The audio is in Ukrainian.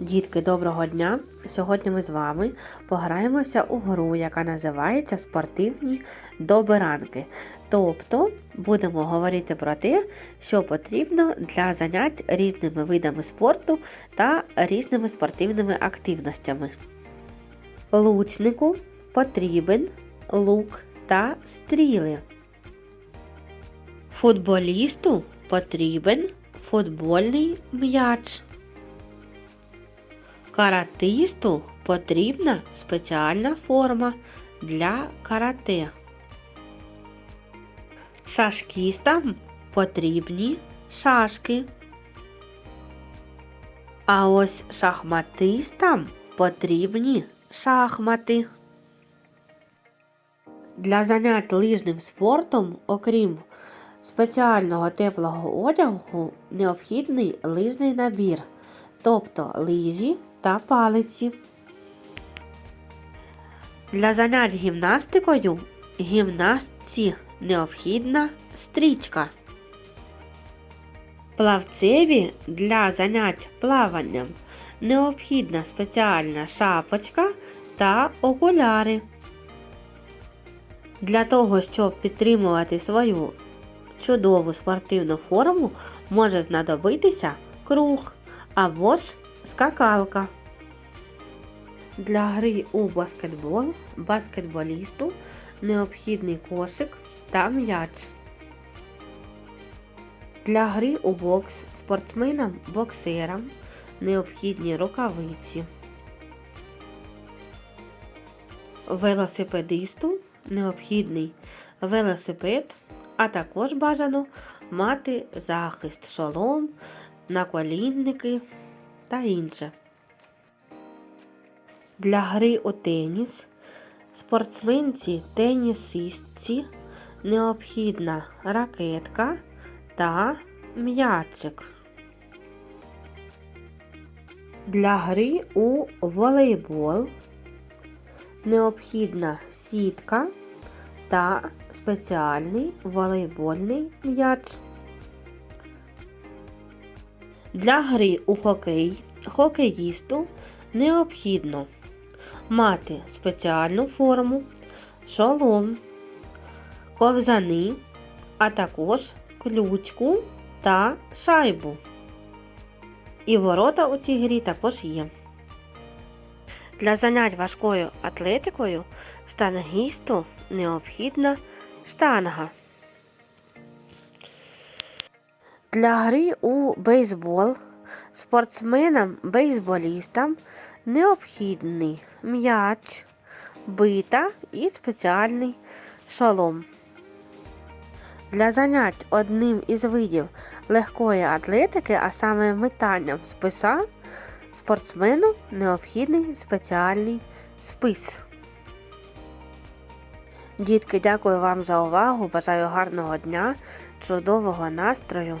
Дітки, доброго дня! Сьогодні ми з вами пограємося у гру, яка називається Спортивні добиранки. Тобто будемо говорити про те, що потрібно для занять різними видами спорту та різними спортивними активностями. Лучнику потрібен лук та стріли. Футболісту потрібен футбольний м'яч. Каратисту потрібна спеціальна форма для карате. Шашкістам потрібні шашки. А ось шахматистам потрібні шахмати. Для занять лижним спортом, окрім спеціального теплого одягу, необхідний лижний набір, тобто лижі та палиці. Для занять гімнастикою гімнастці необхідна стрічка. Плавцеві для занять плаванням необхідна спеціальна шапочка та окуляри. Для того, щоб підтримувати свою чудову спортивну форму, може знадобитися круг або ж скакалка. Для гри у баскетбол баскетболісту необхідний кошик та м'яч. Для гри у бокс спортсменам-боксерам необхідні рукавиці. Велосипедисту необхідний велосипед, а також бажано мати захист, шолом, наколінники та інше. Для гри у теніс спортсменці тенісистці необхідна ракетка та м'ячик. Для гри у волейбол необхідна сітка та спеціальний волейбольний м'яч. Для гри у хокей хокеїсту необхідно мати спеціальну форму, шолом, ковзани, а також ключку та шайбу. І ворота у цій грі також є. Для занять важкою атлетикою штангісту необхідна штанга. Для гри у бейсбол спортсменам-бейсболістам необхідний м'яч, бита і спеціальний шолом. Для занять одним із видів легкої атлетики, а саме метанням списа, спортсмену необхідний спеціальний спис. Дітки, дякую вам за увагу. Бажаю гарного дня, чудового настрою